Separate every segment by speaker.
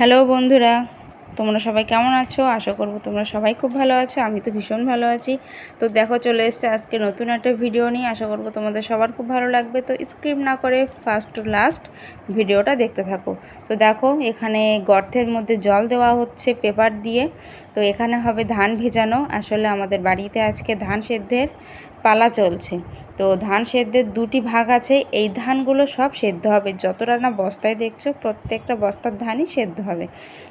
Speaker 1: Hello বন্ধুরা, তোমরা সবাই কেমন আছো? আশা করব তোমরা সবাই খুব ভালো আছো, আমি তো ভীষণ ভালো আছি। তো দেখো, চলে এসছে আজকে নতুন একটা ভিডিও নিয়ে। আশা করব তোমাদের সবার খুব ভালো লাগবে। তো স্ক্রিপ্ট না করে ফার্স্ট টু লাস্ট ভিডিওটা দেখতে থাকো। তো দেখো, এখানে গর্তের মধ্যে জল দেওয়া হচ্ছে পেপার দিয়ে। তো এখানে হবে ধান ভেজানো। আসলে আমাদের বাড়িতে আজকে ধান সেদ্ধের পালা চলছে। তো ধান সেদ্ধের দুটি ভাগ আছে, এই ধানগুলো সব সেদ্ধ হবে। যতটা না বস্তায় দেখছ, প্রত্যেকটা বস্তার ধানই সেদ্ধ হবে।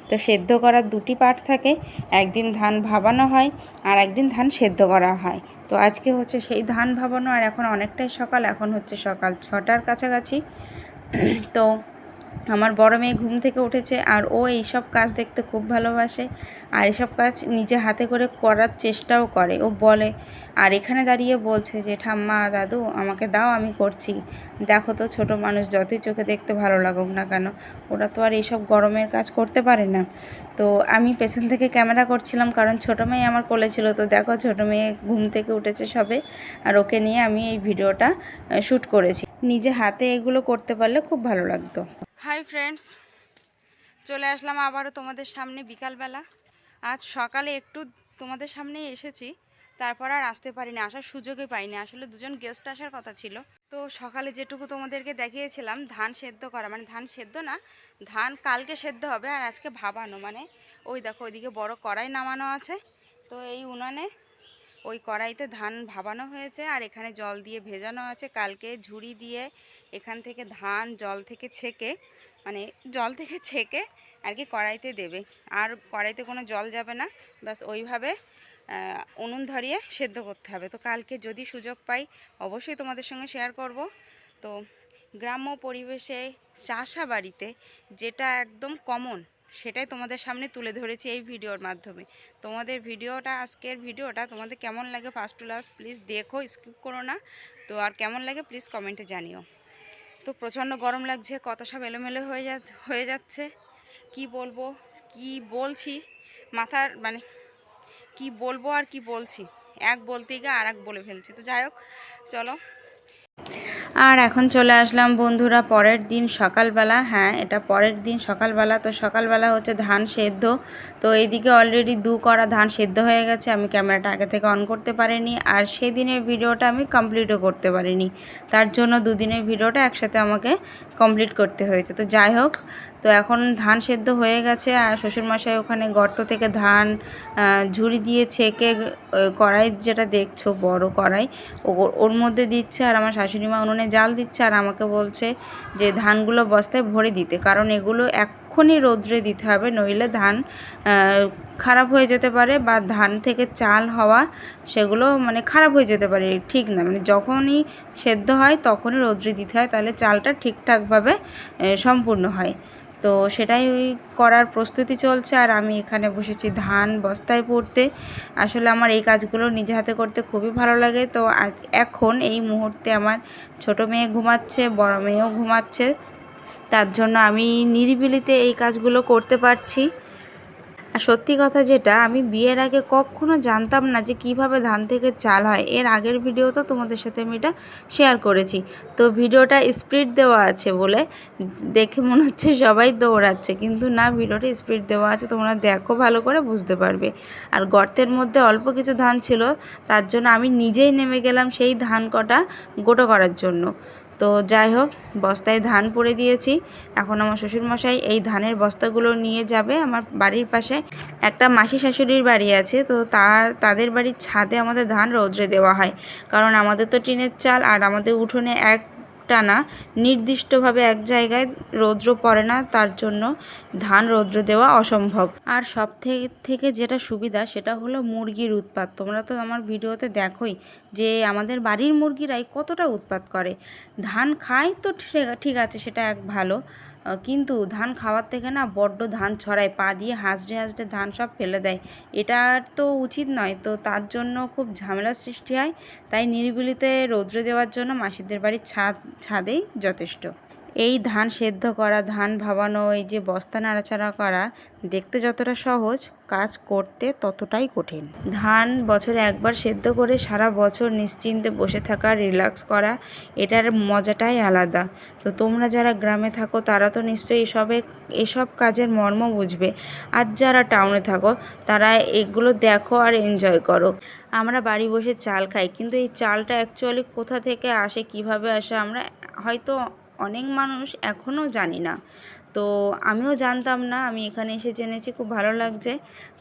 Speaker 1: তো সেদ্ধ করার দুটি পার্ট থাকে, একদিন ধান ভাবানো হয় আর একদিন ধান সেদ্ধ করা হয়। তো আজকে হচ্ছে সেই ধান ভাবানো আর এখন অনেকটাই সকাল, এখন হচ্ছে সকাল ছটার কাছাকাছি। তো আমার বড় মেয়ে ঘুম থেকে উঠেছে আর ও এইসব কাজ দেখতে খুব ভালোবাসে আর এসব কাজ নিজে হাতে করে করার চেষ্টাও করে। ও বলে, আর এখানে দাঁড়িয়ে বলছে যে, ঠাম্মা, দাদু, আমাকে দাও, আমি করছি। দেখো তো, ছোট মানুষ যতই চোখে দেখতে ভালো লাগুক না কেন, ওরা তো আর এইসব গরমের কাজ করতে পারে না। তো আমি পেছন থেকে ক্যামেরা করছিলাম কারণ ছোটো মেয়ে আমার কোলে ছিল। তো দেখো, ছোটো মেয়ে ঘুম থেকে উঠেছে সবে আর ওকে নিয়ে আমি এই ভিডিওটা শ্যুট করেছি। নিজে হাতে এগুলো করতে পারলে খুব ভালো লাগতো। হাই ফ্রেন্ডস, চলে আসলাম আবারও তোমাদের সামনে বিকালবেলা। আজ সকালে একটু তোমাদের সামনে এসেছি, তারপর আর আসতে পারিনি, আসার সুযোগই পাইনি। আসলে দুজন গেস্ট আসার কথা ছিল। তো সকালে যেটুকু তোমাদেরকে দেখিয়েছিলাম, ধান সেদ্ধ করা মানে ধান সেদ্ধ না, ধান কালকে সেদ্ধ হবে আর আজকে ভাবানো। মানে ওই দেখো, ওইদিকে বড় কড়াই নামানো আছে। তো এই উনানে ওই কড়াইতে ধান ভাবানো হয়েছে আর এখানে জল দিয়ে ভেজানো আছে। কালকে ঝুড়ি দিয়ে এখান থেকে ধান জল থেকে ছেঁকে মানে জল থেকে ছেঁকে আর কি কড়াইতে দেবে। আর কড়াইতে কোনো জল যাবে না। বাস ওইভাবে উনুন ধরিয়ে সেদ্ধ করতে হবে। তো কালকে যদি সুযোগ পাই অবশ্যই তোমাদের সঙ্গে শেয়ার করব। তো গ্রাম্য পরিবেশে চাষা বাড়িতে যেটা একদম কমন সেটাই তোমাদের সামনে তুলে ধরেছি এই ভিডিওর মাধ্যমে। তোমাদের ভিডিওটা, আজকের ভিডিওটা তোমাদের কেমন লাগে ফার্স্ট টু লাস্ট প্লিজ দেখো স্কিপ করো না। তো আর কেমন লাগে প্লিজ কমেন্টে জানিও। তো প্রচণ্ড গরম লাগছে কত সব এলোমেলো হয়ে যা, হয়ে যাচ্ছে। কি বলব, কি বলছি? মাথার মানে কি বলব আর কি বলছি? এক বলতে গিয়ে আর এক বলে ফেলছি। তো যাই হোক, চলো। আর এখন চলে আসলাম বন্ধুরা পরের দিন সকালবেলা। হ্যাঁ এটা পরের দিন সকালবেলা। তো সকালবেলা হচ্ছে ধান সেদ্ধ। তো এইদিকে অলরেডি দু করা ধান সেদ্ধ হয়ে গেছে। আমি ক্যামেরাটা আগে থেকে অন করতে পারিনি। আর সেদিনের ভিডিওটা আমি কমপ্লিটও করতে পারিনি। তার জন্য দুদিনের ভিডিওটা একসাথে আমাকে কমপ্লিট করতে হয়েছে। তো যাই হোক তো এখন ধান সেদ্ধ হয়ে গেছে আর শ্বশুরমশাই ওখানে গর্ত থেকে ধান ঝুড়ি দিয়ে ছেঁকে কড়াই যেটা দেখছ, বড় কড়াই ওর মধ্যে দিচ্ছে আর আমার শাশুড়ি মা উনুনে জাল দিচ্ছে আর আমাকে বলছে যে ধানগুলো বস্তায় ভরে দিতে। কারণ এগুলো এক্ষুনি রৌদ্রে দিতে হবে, নইলে ধান খারাপ হয়ে যেতে পারে বা ধান থেকে চাল হওয়া সেগুলো মানে খারাপ হয়ে যেতে পারে, ঠিক না। মানে যখনই সেদ্ধ হয় তখনই রৌদ্রে দিতে হয়, তাহলে চালটা ঠিকঠাকভাবে সম্পূর্ণ হয়। তো সেটাই করার প্রস্তুতি চলছে, আর আমি এখানে বসেছি ধান বস্তায় পড়তে। আসলে আমার এই কাজগুলো নিজে হাতে করতে খুবই ভালো লাগে। তো এখন এই মুহূর্তে আমার ছোট মেয়ে ঘুমাচ্ছে, বড় মেয়েও ঘুমাচ্ছে। তার জন্য আমি নিরিবিলিতে এই কাজগুলো করতে পারছি। আর সত্যি কথা যেটা, আমি বিয়ের আগে কখনো জানতাম না যে কীভাবে ধান থেকে চাল হয়। এর আগের ভিডিও তো তোমাদের সাথে আমি এটা শেয়ার করেছি। তো ভিডিওটা স্পিড দেওয়া আছে বলে দেখে মনে হচ্ছে সবাই দৌড়াচ্ছে। কিন্তু না ভিডিওটা স্পিড দেওয়া আছে, তোমরা দেখো, ভালো করে বুঝতে পারবে। আর গর্তের মধ্যে অল্প কিছু ধান ছিল, তার জন্য আমি নিজেই নেমে গেলাম সেই ধান কটা গোটো করার জন্য। তো যাই হোক, বস্তায় ধান পরে দিয়েছি। এখন আমার শ্বশুরমশাই এই ধানের বস্তাগুলো নিয়ে যাবে আমার বাড়ির পাশে। একটা মাসি শাশুড়ির বাড়ি আছে, তো তার, তাদের বাড়ির ছাদে আমাদের ধান রৌদ্রে দেওয়া হয়। কারণ আমাদের তো টিনের চাল আর আমাদের উঠোনে এক টানা নির্দিষ্টভাবে এক জায়গায় রৌদ্র পড়ে না, তার জন্য ধান রৌদ্র দেওয়া অসম্ভব। আর সব থেকে যেটা সুবিধা, সেটা হলো মুরগির উৎপাত। তোমরা তো আমার ভিডিওতে দেখোই যে আমাদের বাড়ির মুরগিরাই কতটা উৎপাত করে। ধান খায় তো ঠিক- আছে, সেটা এক ভালো। কিন্তু ধান খাওয়ার থেকে না বড্ড ধান ছড়ায়, পা দিয়ে হাঁসড়ে হাঁসড়ে ধান সব ফেলে দেয়। এটা তো উচিত নয়, তো তার জন্য খুব ঝামেলার সৃষ্টি হয়। তাই নিরিবিলিতে রৌদ্র দেওয়ার জন্য মাসিদের বাড়ির ছাদ, ছাদেই যথেষ্ট। এই ধান সেদ্ধ করা, ধান ভাবানো, এই যে বস্তা নাড়াচাড়া করা, দেখতে যতটা সহজ, কাজ করতে ততটাই কঠিন। ধান বছরে একবার সেদ্ধ করে সারা বছর নিশ্চিন্তে বসে থাকা রিল্যাক্স করা, এটার মজাটাই আলাদা। তো তোমরা যারা গ্রামে থাকো, তারা তো নিশ্চয়ই এসবের এসব কাজের মর্ম বুঝবে। আর যারা টাউনে থাকো, তারা এগুলো দেখো আর এনজয় করো। আমরা বাড়ি বসে চাল খাই, কিন্তু এই চালটা অ্যাকচুয়ালি কোথা থেকে আসে, কীভাবে আসে, আমরা হয়তো অনেক মানুষ এখনও জানি না। তো আমিও জানতাম না, আমি এখানে এসে জেনেছি, খুব ভালো লাগছে।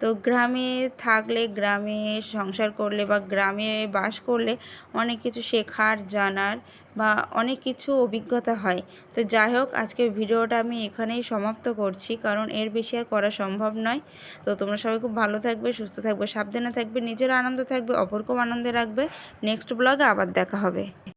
Speaker 1: তো গ্রামে থাকলে, গ্রামে সংসার করলে বা গ্রামে বাস করলে অনেক কিছু শেখার, জানার বা অনেক কিছু অভিজ্ঞতা হয়। তো যাই হোক, আজকের ভিডিওটা আমি এখানেই সমাপ্ত করছি, কারণ এর বেশি আর করা সম্ভব নয়। তো তোমরা সবাই খুব ভালো থাকবে, সুস্থ থাকবে, সাবধানে থাকবে, নিজের আনন্দ থাকবে, অপরকেও আনন্দে রাখবে। নেক্সট ব্লগে আবার দেখা হবে।